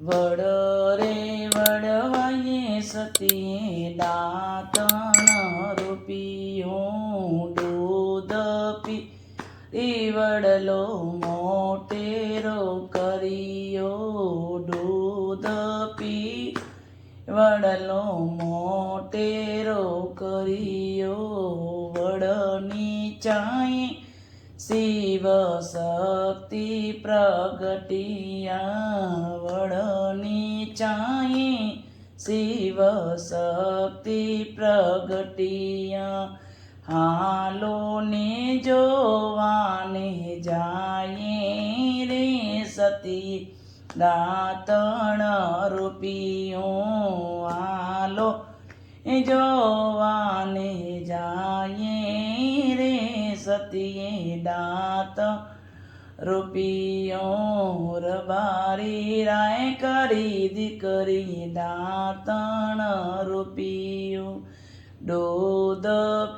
વડ રે વડવાયે સતી દાંતણ રૂપિયું દૂધ પી ઈવડલો વડલો મોટેરો કરિયો દૂધ પી. વડલો મોટેરો કરિયો વડની ચાઈ શિવ શક્તિ પ્રગટિયા વળની ચાઈ શિવ શક્તિ પ્રગટિયા. હાલો ને જોવાને જાય રે સતી, દાતણ રૂપિયું હાલો. જોવાને જાય સતીએ દાંત રૂપિયો રબારી રાય કરી દીકરી દાંતણ રૂપિયું દૂધ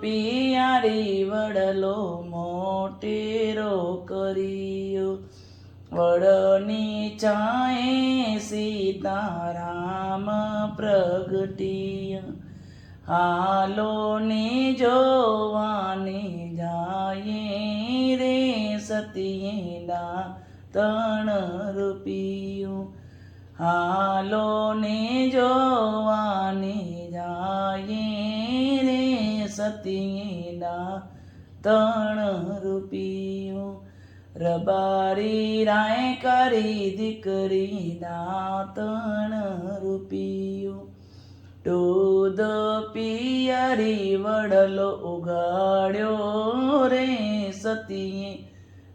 પિયારી વડલો મોટેરો કર્યો વડની ચાએ સીતારામ પ્રગટિય હાલો ને જોવાને જાય રે સતીના તણ રૂપિયું. હાલો ને જોવાને જાય રે સતીના તણ રૂપિયું. રબારી રાય કરી દીકરી તણ રૂપિયું. દૂધ પિયરી વડલો ઉગાડ્યો રે સતીએ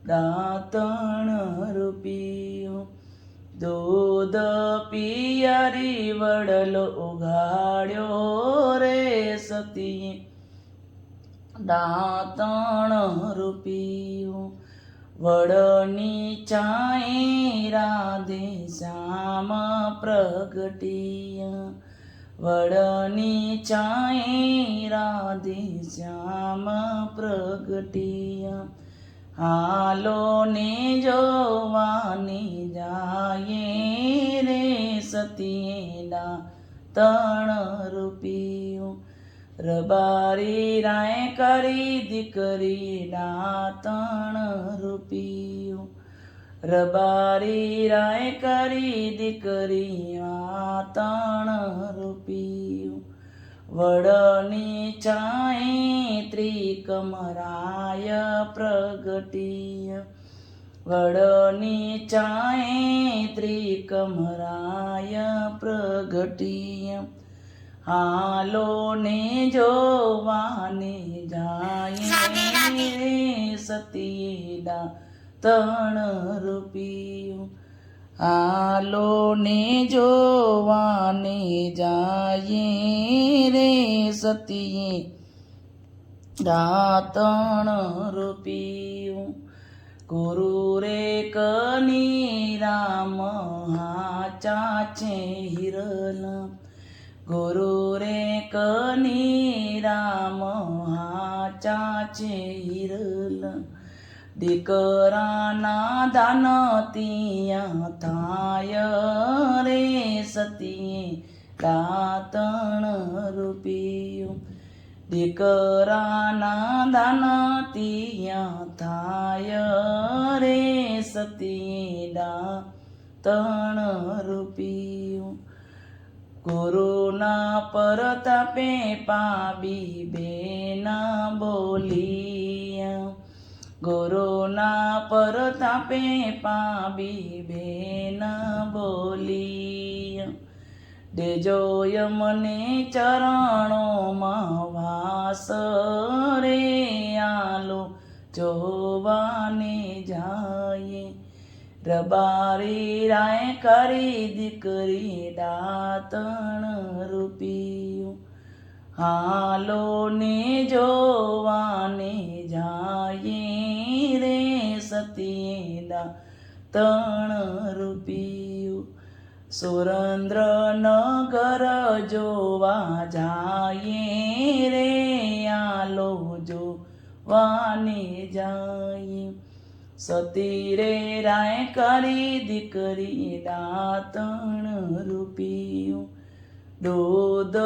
દાંતણ રૂપિયો. દૂધ પિયરી વડલો ઉગાડ્યો રે સતીએ દાંતણ રૂપિયો. વડની ચાઈ રાધે શ્યામ પ્રગટિય. વડની ચાઈ રાધે શ્યામ પ્રગટિયા. હાલો ને જોવાની જાય રે સતીના તણ રૂપિયું. રબારી રાય કરી દીકરીના તણ રૂપિયું. રબારી રાય કરી દીકરી તણ રૂપિયું વડની ચાય ત્રિકમરાય પ્રગટિય વડની ચાય ત્રિકમરાય પ્રગટિય હાલો ને જોવાની જાય સતીડા. તણ રૂપિયું. આલો ને જોવાને જાયે રે સતીએ. દાતણ રૂપિયું. ગુરુ રે કની રામ હાચા છે હિરલ. ગુરુ રે કની રામ હાચા છે હિરલ. દીકરાના દાન તિયા થાય રે સતીએ દાતણ રૂપિયું. દીકરાના દાન તિયા થાય રે સતીએ દાતણ રૂપિયું. ગુરુના પરતાપે પાબી બેના બોલિયા ગુરુના પરતાપે પાબી બેના બોલિયા દેજોય મને ચરણોમાં વાસ રે, આલો જોવાને જાય. રબારી રાય કરી દીકરી દાતણ રૂપિયું હાલો ને જોવાને સતીના તણ રૂપિયું. સુરેન્દ્ર નગર જોવા જાય રે, આલો જોવાને જાય સતી રે રાય કરી દીકરી દાતણ રૂપિયું. દૂધ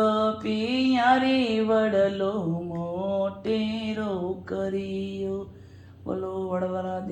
પિયારી વડલો મોટેરો કર્યો. બોલો વડવારા